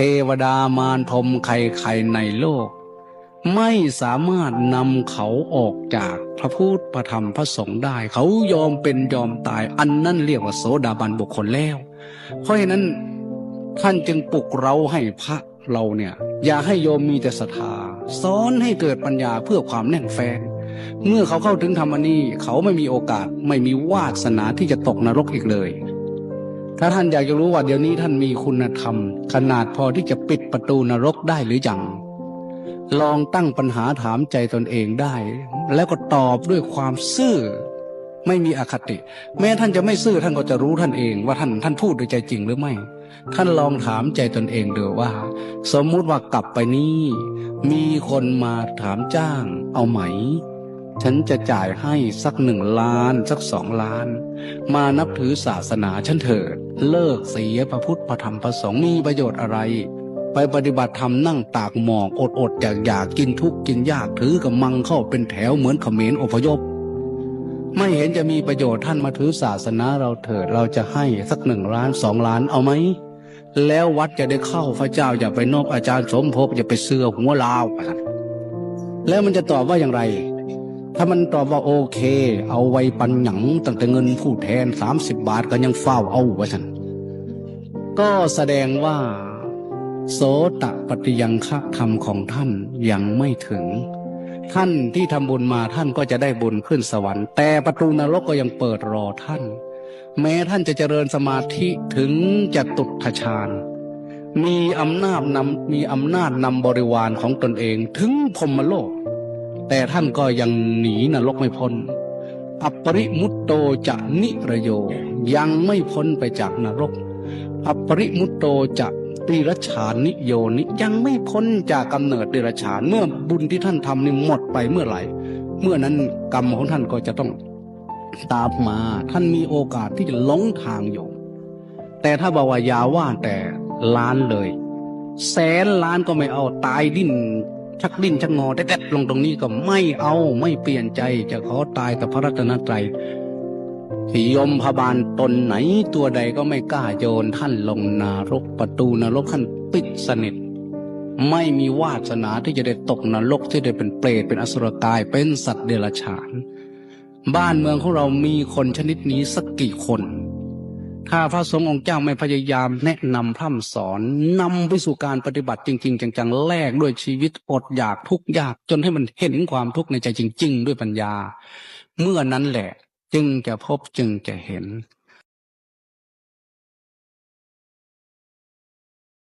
เทวดามารพรมใครๆในโลก ไม่สามารถนำเขาออกจากพระพุทธพระธรรมพระสงฆ์ได้ เขายอมเป็นยอมตายอันนั้นเรียกว่าโสดาบันบุคคลแล้ว เพราะฉะนั้นท่านจึงปลุกเราให้พระเราเนี่ย อย่าให้โยมมีแต่ศรัทธาสอนให้เกิดปัญญาเพื่อความแน่นแฟนเมื่อเขาเข้าถึงธรรมนี้เขาไม่มีโอกาสไม่มีวาสนาที่จะตกนรกอีกเลย ถ้าท่านอยากจะรู้ว่าเดี๋ยวนี้ท่านมีคุณธรรม ขนาดพอที่จะปิดประตูนรกได้หรือยังลองตั้งปัญหาถามใจตนเองได้ แล้วก็ตอบด้วยความซื่อ ไม่มีอคติ แม้ท่านจะไม่ซื่อท่านก็จะรู้ท่านเองว่าท่านท่านพูดด้วยใจจริงหรือไม่ ท่านลองถามใจตนเองดูว่า สมมุติว่ากลับไปนี้ มีคนมาถามจ้าง เอาไหม ฉันจะจ่ายให้สักหนึ่งล้าน สักสองล้าน มานับถือศาสนาฉันเถิด เลิกเสียพระพุทธพระธรรมพระสงฆ์มีประโยชน์อะไร ไปปฏิบัติธรรมนั่งตากหมอกอดอดอยากอยากกินทุกข์กินยากถือกับมังเข้าเป็นแถวเหมือนเขมรอพยพ ไม่เห็นจะมีประโยชน์ท่านมาถือศาสนาเราเถิดเราจะให้สักหนึ่งล้านสองล้านเอาไหมแล้ววัดจะได้เข้าพระเจ้าอย่าไปนอกอาจารย์สมภพอย่าไปเสือหัวลาวแล้วมันจะตอบว่าอย่างไร ถ้ามันตอบว่าโอเค เอาไว้ปันหยังตั้งแต่เงินผู้แทนสามสิบบาทก็ยังเฝ้าเอาไว้ท่านก็แสดงว่า โสตปฏิยังคะธรรมของท่านยังไม่ถึง ท่านที่ทำบุญมาท่านก็จะได้บุญขึ้นสวรรค์ แต่ประตูนรกก็ยังเปิดรอท่าน แม้ท่านจะเจริญสมาธิถึงจะตุทฌานมีอำนาจนำมีอำนาจนำบริวารของตนเองถึงพรมโลก แต่ท่านก็ยังหนีนรกไม่พ้นอัปริมุตโตจะนิระโย ยังไม่พ้นไปจากนรกอัปริมุตโตจะติรชานิโยนิยังไม่พ้นจากกำเนิดเดรัจฉานเมื่อบุญที่ท่านทำนี่หมดไปเมื่อไหร่ เมื่อนั้นกรรมของท่านก็จะต้องตามมา ท่านมีโอกาสที่จะหลงทางอยู่ แต่ถ้าบอกว่ายาว่าแต่ล้านเลย แสนล้านก็ไม่เอาตายดิ้น ชักดิ้นชักงอแดดลงตรงนี้ก็ไม่เอาไม่เปลี่ยนใจจะขอตายกับพระรัตนตรัยสียมพบาลตนไหนตัวใดก็ไม่กล้าโยนท่านลงนรกประตูนรกท่านปิดสนิท ไม่มีวาสนาที่จะได้ตกนรกที่ได้เป็นเปรตเป็นอสุรกายเป็นสัตว์เดรัจฉาน บ้านเมืองของเรามีคนชนิดนี้สักกี่คน ถ้าพระสงฆ์องค์เจ้าไม่พยายามแนะนำพร่ำสอนนำไปสู่การปฏิบัติจริง ๆ จังๆแลกด้วยชีวิตอดอยากทุกข์ยากจนให้มันเห็นความทุกข์ในใจจริง ๆ ด้วยปัญญา เมื่อนั้นแหละ จึงจะพบจึงจะเห็น